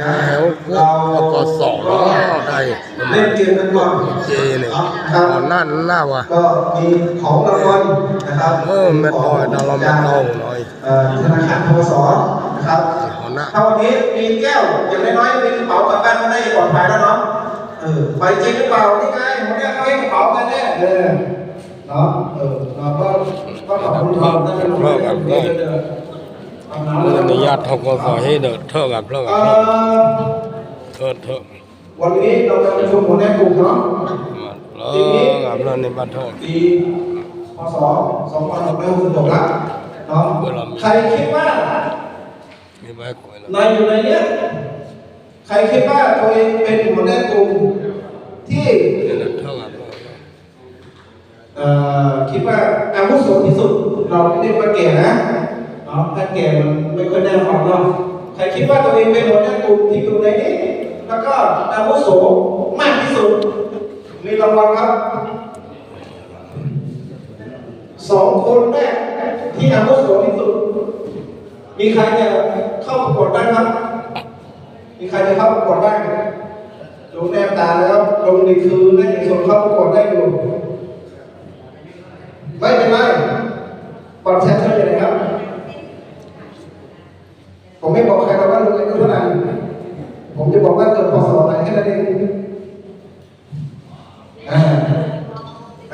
ยาวพวกกสองก็ได้เล่นเกมกันก่อนเจเนี่ยครับตอนนั้นหน้าวะก็มีของรางวัลนะครับเออเม็ดน้อยดาวเราเม็ดน้อยหน่อยธนาคารทกสนะครับหัวหน้าถ้าวันนี้มีแก้วอย่างน้อยๆมีกระเป๋ากลับบ้านมาได้ปลอดภัยแล้วเนาะเออไปจริงหรือเปล่านี่ไงวันนี้เขาให้กระเป๋ากันแน่เออเนาะเออเราก็ก็ขอบคุณทอมนั่นเป็นเรื่อบบนี้เด้ อเอาน้ำเรื่องนี้ญาตทกสให้เดินเท่ากับเท่ากับเอ่อเท่าเท่าวันนี้เราจะประชุมหัวหน้ากลุ่มเนาะเออกับเรื่องในบ้านเท่าปีพศ2566ละเนาะใครคิดว่ามีใบกล้วยแล้วในอยู่ในเนี้ยใครคิดว่าตัวเองเป็นหัวหน้ากลุ่มที่นี่นเท่ากับเอ่อคิดว่าอาวุโสที่สุดเราไม่เรียกว่าแก่นะ เนาถ้าแก่มันไม่ค่อยแน่ฟังเนาะใครคิดว่าตัวเองเป็นหัวหน้ากลุ่มที่อยู่ในนี้ แล้วก็อาวุโสมากที่สุด มีรางวัลครับสองคนแรกที่อาวุโสที่สุด มีใครจะเข้าประกวดได้ครับ มีใครจะเข้าประกวดได้ดูแนบตาแล้วลงในคืนได้ส่วนเข้าประกวดได้อยู่ไม่เป็นไรปลอดแชทเท่าไหร่ครับ ผมไม่บอกใครหรอกว่าลุงอายุเท่าไหร่ผมจะบอกว่าเกิดพศไหนแค่นั้นเองอ่า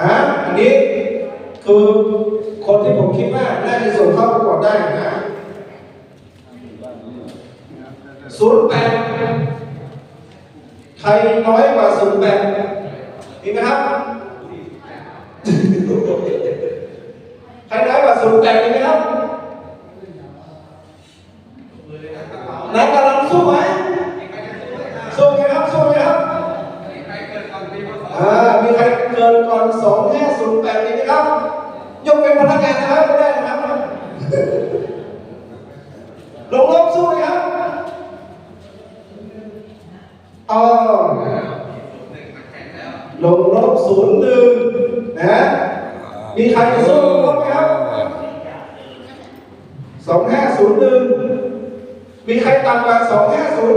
อ่าอันนี้คือคนที่ผมคิดว่าน่าจะส่งเข้าประกวดได้นะศูนย์แปดใครน้อยกว่าศูนย์แปดมีไหมครับใครน้อยกว่าศูนย์แปดมีไหมครับ นายกำลังสู้ไหมสู้ไหมครับสู้ไหมครับอ่ามีใครเกินก่อนสองห้าศูนย์แปดมีไหมครับ ยกเป็นพนักงานนะครับไม่ได้นะครับลงรบสู้ไหมครับอ๋อลงรบศูนย์หนึ่งนะมีใครจะสู้ลงรบไหมครับสองห้าศูนย์หนึ่ง มีใครต่ำกว่าสองห้าศูนย์